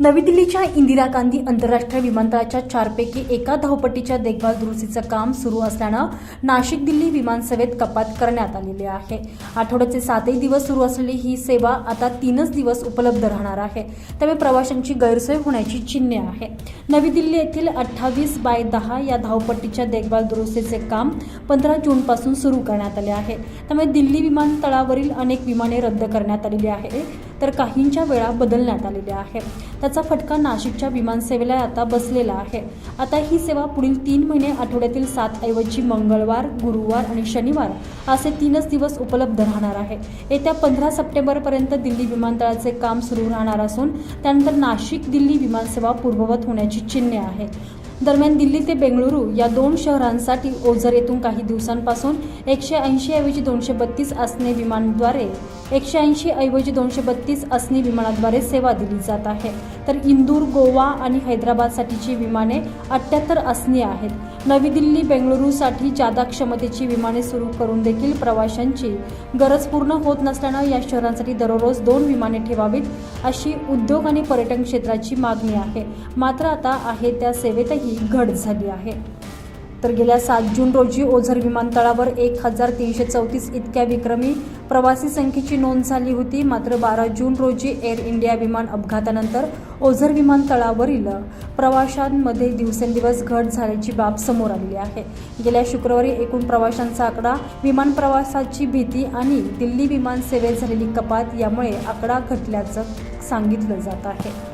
नवी दिल्लीच्या इंदिरा गांधी आंतरराष्ट्रीय विमानतळाच्या चारपैकी एका धावपट्टीच्या देखभाल दुरुस्तीचं काम सुरू असल्यानं नाशिक दिल्ली विमानसेवेत कपात करण्यात आलेली आहे. आठवड्याचे सातही दिवस सुरू असलेली ही सेवा आता तीनच दिवस उपलब्ध राहणार आहे. त्यामुळे प्रवाशांची गैरसोय होण्याची चिन्हे आहे. नवी दिल्ली येथील अठ्ठावीस बाय दहा या धावपट्टीच्या देखभाल दुरुस्तीचे काम पंधरा जूनपासून सुरू करण्यात आले आहे. त्यामुळे दिल्ली विमानतळावरील अनेक विमाने रद्द करण्यात आलेली आहे. तर काहींच्या वेळा बदलण्यात आलेल्या आहे. त्याचा फटका नाशिकच्या विमानसेवेला आता बसलेला आहे. आता ही सेवा पुढील तीन महिने आठवड्यातील सात ऐवजी मंगळवार गुरुवार आणि शनिवार असे तीनच दिवस उपलब्ध राहणार आहे. येत्या पंधरा सप्टेंबरपर्यंत दिल्ली विमानतळाचे काम सुरू राहणार असून त्यानंतर नाशिक दिल्ली विमानसेवा पूर्ववत होण्याची चिन्हे आहे. दरम्यान दिल्ली ते बेंगळुरू या दोन शहरांसाठी ओझर येथून काही दिवसांपासून एकशे ऐंशी ऐवजी दोनशे बत्तीस असणे विमानद्वारे एकशे ऐंशी ऐवजी दोनशे बत्तीस असणे विमानाद्वारे सेवा दिली जात आहे. तर इंदूर गोवा आणि हैदराबादसाठीची विमाने अठ्ठ्याहत्तर असणी आहेत. नवी दिल्ली बेंगळुरूसाठी जादा क्षमतेची विमाने सुरू करून देखील प्रवाशांची गरज पूर्ण होत नसल्यानं या शहरांसाठी दररोज दोन विमाने ठेवावीत अशी उद्योग आणि पर्यटन क्षेत्राची मागणी आहे. मात्र आता आहे त्या सेवेतही घट झाली आहे. तर गेल्या सात जून रोजी ओझर विमानतळावर एक हजार तीनशे चौतीस इतक्या विक्रमी प्रवासी संख्येची नोंद झाली होती. मात्र बारा जून रोजी एअर इंडिया विमान अपघातानंतर ओझर विमानतळावरील प्रवाशांमध्ये दिवसेंदिवस घट झाल्याची बाब समोर आलेली आहे. गेल्या शुक्रवारी एकूण प्रवाशांचा आकडा विमान प्रवासाची भीती आणि दिल्ली विमान सेवेत झालेली कपात यामुळे आकडा घटल्याचं सांगितलं जात आहे.